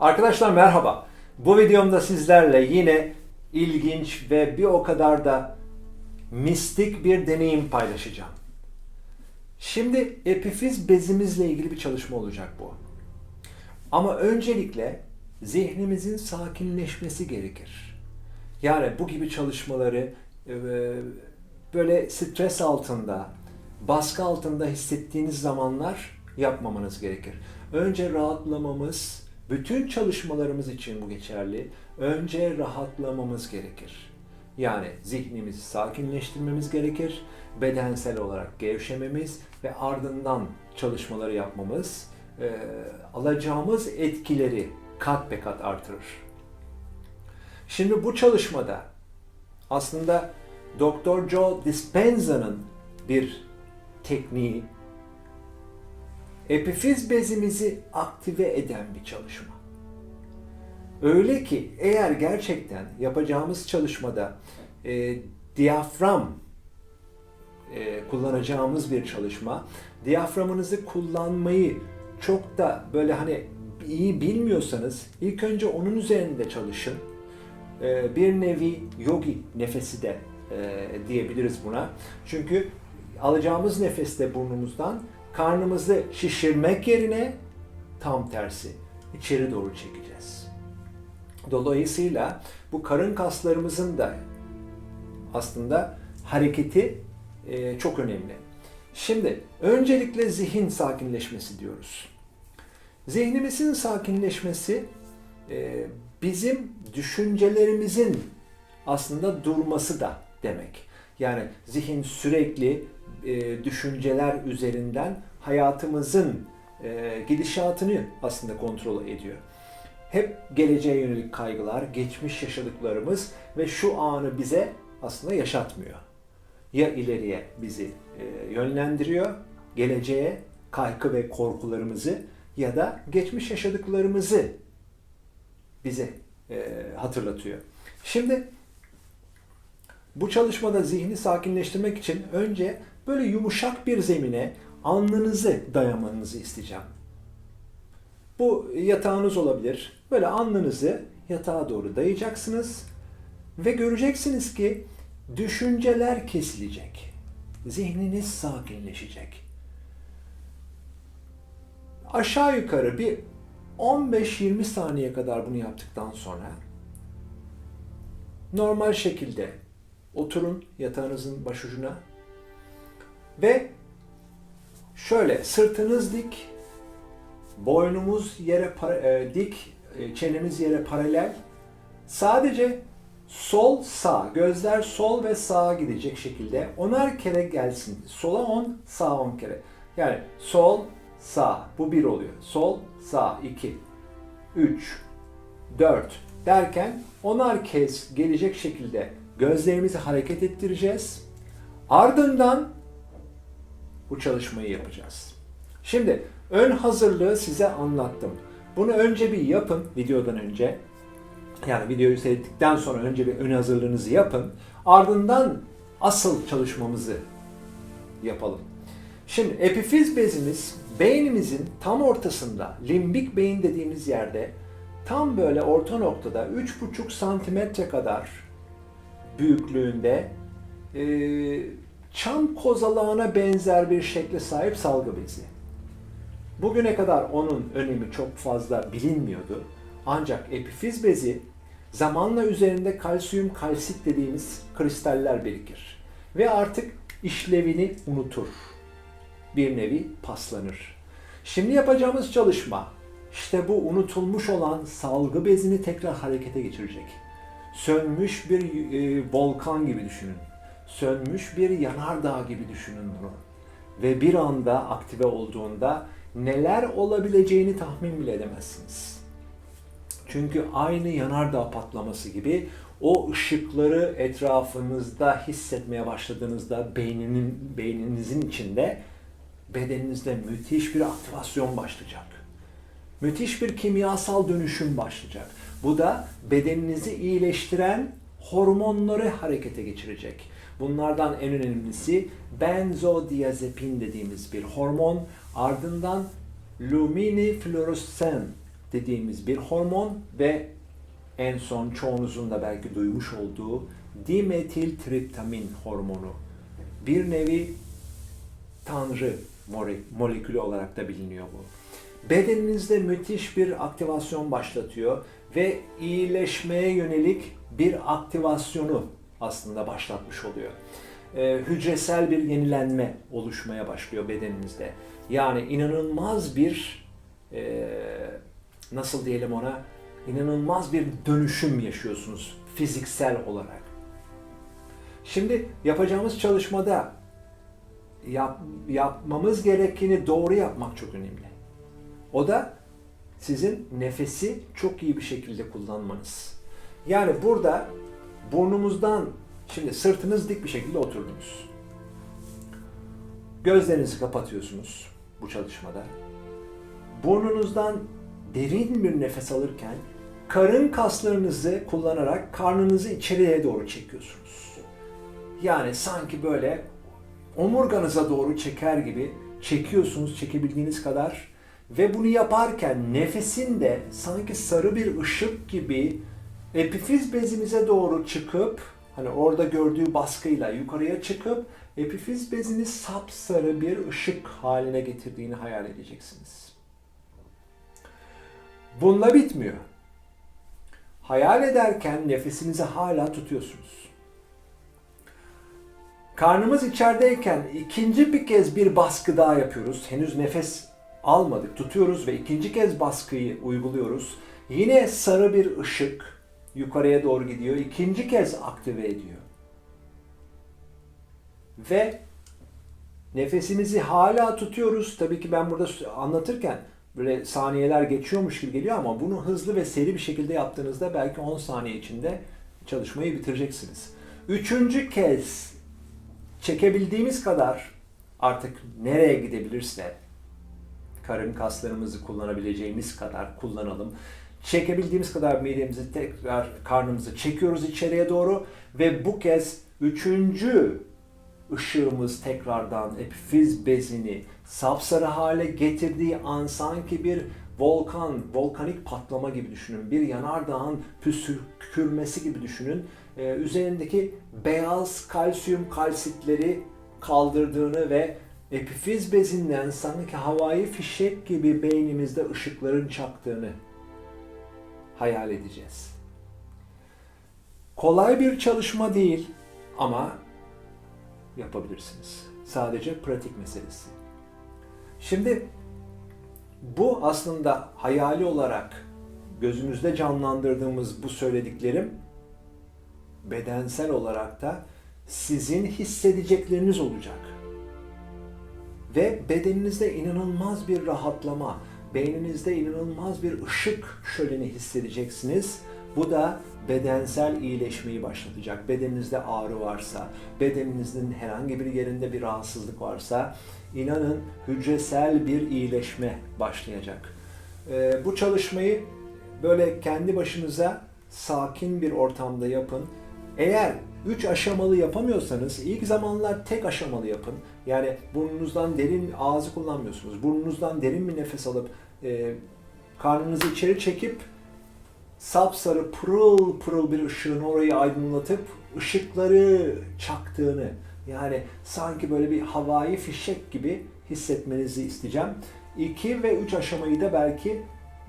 Arkadaşlar merhaba. Bu videomda sizlerle yine ilginç ve bir o kadar da mistik bir deneyim paylaşacağım. Şimdi epifiz bezimizle ilgili bir çalışma olacak bu. Ama öncelikle zihnimizin sakinleşmesi gerekir. Yani bu gibi çalışmaları e, böyle stres altında, baskı altında hissettiğiniz zamanlar yapmamanız gerekir. Önce rahatlamamız, bütün çalışmalarımız için bu geçerli. Önce rahatlamamız gerekir. Yani zihnimizi sakinleştirmemiz gerekir. Bedensel olarak gevşememiz ve ardından çalışmaları yapmamız e, alacağımız etkileri kat be kat artırır. Şimdi bu çalışmada aslında Dr. Joe Dispenza'nın bir tekniği epifiz bezimizi aktive eden bir çalışma. Öyle ki eğer gerçekten yapacağımız çalışmada e, diyafram e, kullanacağımız bir çalışma, diyaframınızı kullanmayı çok da böyle hani iyi bilmiyorsanız ilk önce onun üzerinde çalışın. E, bir nevi yogi nefesi de e, diyebiliriz buna. Çünkü alacağımız nefeste burnumuzdan karnımızı şişirmek yerine tam tersi içeri doğru çekeceğiz. Dolayısıyla bu karın kaslarımızın da aslında hareketi e, çok önemli. Şimdi öncelikle zihin sakinleşmesi diyoruz. Zihnimizin sakinleşmesi e, bizim düşüncelerimizin aslında durması da demek. Yani zihin sürekli e, düşünceler üzerinden hayatımızın e, gidişatını aslında kontrol ediyor. Hep geleceğe yönelik kaygılar, geçmiş yaşadıklarımız ve şu anı bize aslında yaşatmıyor. Ya ileriye bizi e, yönlendiriyor, geleceğe kaygı ve korkularımızı ya da geçmiş yaşadıklarımızı bize e, hatırlatıyor. Şimdi bu çalışmada zihni sakinleştirmek için önce böyle yumuşak bir zemine alnınızı dayamanızı isteyeceğim. Bu yatağınız olabilir. Böyle alnınızı yatağa doğru dayayacaksınız ve göreceksiniz ki düşünceler kesilecek. Zihniniz sakinleşecek. Aşağı yukarı bir 15-20 saniye kadar bunu yaptıktan sonra normal şekilde oturun yatağınızın başucuna ve şöyle sırtınız dik, boynumuz yere e, dik, e, çenemiz yere paralel. Sadece sol sağ, gözler sol ve sağa gidecek şekilde onar kere gelsin. Sola 10, sağa 10 kere. Yani sol, sağ. Bu bir oluyor. Sol, sağ 2, 3, 4 derken onar kez gelecek şekilde gözlerimizi hareket ettireceğiz. Ardından bu çalışmayı yapacağız. Şimdi ön hazırlığı size anlattım. Bunu önce bir yapın videodan önce. Yani videoyu seyrettikten sonra önce bir ön hazırlığınızı yapın. Ardından asıl çalışmamızı yapalım. Şimdi epifiz bezimiz beynimizin tam ortasında, limbik beyin dediğimiz yerde tam böyle orta noktada 3,5 santimetre kadar büyüklüğünde çam kozalağına benzer bir şekle sahip salgı bezi. Bugüne kadar onun önemi çok fazla bilinmiyordu. Ancak epifiz bezi zamanla üzerinde kalsiyum kalsit dediğimiz kristaller birikir. Ve artık işlevini unutur. Bir nevi paslanır. Şimdi yapacağımız çalışma işte bu unutulmuş olan salgı bezini tekrar harekete geçirecek. Sönmüş bir e, volkan gibi düşünün. Sönmüş bir yanardağ gibi düşünün bunu. Ve bir anda aktive olduğunda neler olabileceğini tahmin bile edemezsiniz. Çünkü aynı yanardağ patlaması gibi o ışıkları etrafınızda hissetmeye başladığınızda beyninin beyninizin içinde bedeninizde müthiş bir aktivasyon başlayacak. Müthiş bir kimyasal dönüşüm başlayacak. Bu da bedeninizi iyileştiren hormonları harekete geçirecek. Bunlardan en önemlisi benzodiazepin dediğimiz bir hormon. Ardından luminefluorescent dediğimiz bir hormon ve en son çoğunuzun da belki duymuş olduğu dimetiltriptamin hormonu. Bir nevi tanrı mole- molekülü olarak da biliniyor bu. Bedeninizde müthiş bir aktivasyon başlatıyor ve iyileşmeye yönelik bir aktivasyonu aslında başlatmış oluyor. Ee, hücresel bir yenilenme oluşmaya başlıyor bedeninizde. Yani inanılmaz bir e, nasıl diyelim ona inanılmaz bir dönüşüm yaşıyorsunuz fiziksel olarak. Şimdi yapacağımız çalışmada yap, yapmamız gerekeni doğru yapmak çok önemli. O da sizin nefesi çok iyi bir şekilde kullanmanız. Yani burada burnumuzdan şimdi sırtınız dik bir şekilde oturdunuz. Gözlerinizi kapatıyorsunuz bu çalışmada. Burnunuzdan derin bir nefes alırken karın kaslarınızı kullanarak karnınızı içeriye doğru çekiyorsunuz. Yani sanki böyle omurganıza doğru çeker gibi çekiyorsunuz çekebildiğiniz kadar ve bunu yaparken nefesin de sanki sarı bir ışık gibi epifiz bezimize doğru çıkıp hani orada gördüğü baskıyla yukarıya çıkıp epifiz bezini sapsarı bir ışık haline getirdiğini hayal edeceksiniz. Bununla bitmiyor. Hayal ederken nefesinizi hala tutuyorsunuz. Karnımız içerideyken ikinci bir kez bir baskı daha yapıyoruz. Henüz nefes almadık, tutuyoruz ve ikinci kez baskıyı uyguluyoruz. Yine sarı bir ışık yukarıya doğru gidiyor. İkinci kez aktive ediyor. Ve nefesimizi hala tutuyoruz. Tabii ki ben burada anlatırken böyle saniyeler geçiyormuş gibi geliyor ama bunu hızlı ve seri bir şekilde yaptığınızda belki 10 saniye içinde çalışmayı bitireceksiniz. Üçüncü kez çekebildiğimiz kadar artık nereye gidebilirse karın kaslarımızı kullanabileceğimiz kadar kullanalım. Çekebildiğimiz kadar midemizi tekrar karnımızı çekiyoruz içeriye doğru ve bu kez üçüncü ışığımız tekrardan epifiz bezini sapsarı hale getirdiği an sanki bir volkan, volkanik patlama gibi düşünün. Bir yanardağın püskürmesi gibi düşünün. Ee, üzerindeki beyaz kalsiyum kalsitleri kaldırdığını ve epifiz bezinden sanki havai fişek gibi beynimizde ışıkların çaktığını hayal edeceğiz. Kolay bir çalışma değil ama yapabilirsiniz. Sadece pratik meselesi. Şimdi bu aslında hayali olarak gözümüzde canlandırdığımız bu söylediklerim bedensel olarak da sizin hissedecekleriniz olacak. Ve bedeninizde inanılmaz bir rahatlama, beyninizde inanılmaz bir ışık şöleni hissedeceksiniz. Bu da bedensel iyileşmeyi başlatacak. Bedeninizde ağrı varsa, bedeninizin herhangi bir yerinde bir rahatsızlık varsa inanın hücresel bir iyileşme başlayacak. Ee, bu çalışmayı böyle kendi başınıza sakin bir ortamda yapın. Eğer 3 aşamalı yapamıyorsanız ilk zamanlar tek aşamalı yapın. Yani burnunuzdan derin ağzı kullanmıyorsunuz. Burnunuzdan derin bir nefes alıp e, karnınızı içeri çekip sapsarı pırıl pırıl bir ışığın orayı aydınlatıp ışıkları çaktığını yani sanki böyle bir havai fişek gibi hissetmenizi isteyeceğim. 2 ve 3 aşamayı da belki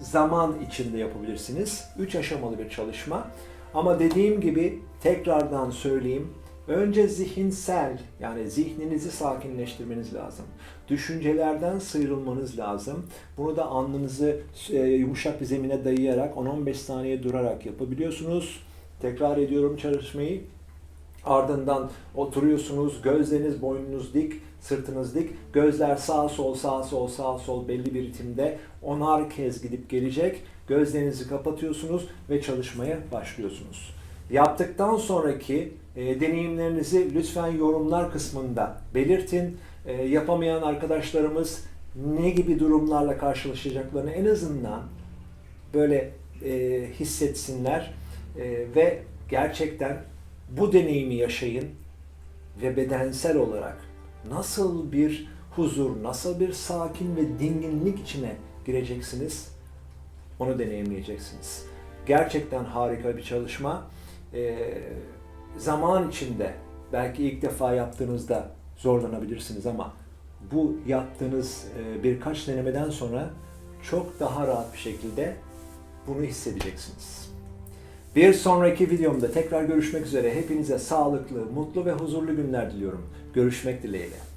zaman içinde yapabilirsiniz. 3 aşamalı bir çalışma. Ama dediğim gibi tekrardan söyleyeyim. Önce zihinsel yani zihninizi sakinleştirmeniz lazım. Düşüncelerden sıyrılmanız lazım. Bunu da alnınızı e, yumuşak bir zemine dayayarak 10-15 saniye durarak yapabiliyorsunuz. Tekrar ediyorum çalışmayı. Ardından oturuyorsunuz, gözleriniz, boynunuz dik, sırtınız dik, gözler sağ sol sağ sol sağ sol belli bir ritimde onar kez gidip gelecek. Gözlerinizi kapatıyorsunuz ve çalışmaya başlıyorsunuz. Yaptıktan sonraki e, deneyimlerinizi lütfen yorumlar kısmında belirtin. E, yapamayan arkadaşlarımız ne gibi durumlarla karşılaşacaklarını en azından böyle e, hissetsinler e, ve gerçekten bu deneyimi yaşayın ve bedensel olarak nasıl bir huzur, nasıl bir sakin ve dinginlik içine gireceksiniz Onu deneyimleyeceksiniz. Gerçekten harika bir çalışma. Ee, zaman içinde belki ilk defa yaptığınızda zorlanabilirsiniz ama bu yaptığınız e, birkaç denemeden sonra çok daha rahat bir şekilde bunu hissedeceksiniz. Bir sonraki videomda tekrar görüşmek üzere. Hepinize sağlıklı, mutlu ve huzurlu günler diliyorum. Görüşmek dileğiyle.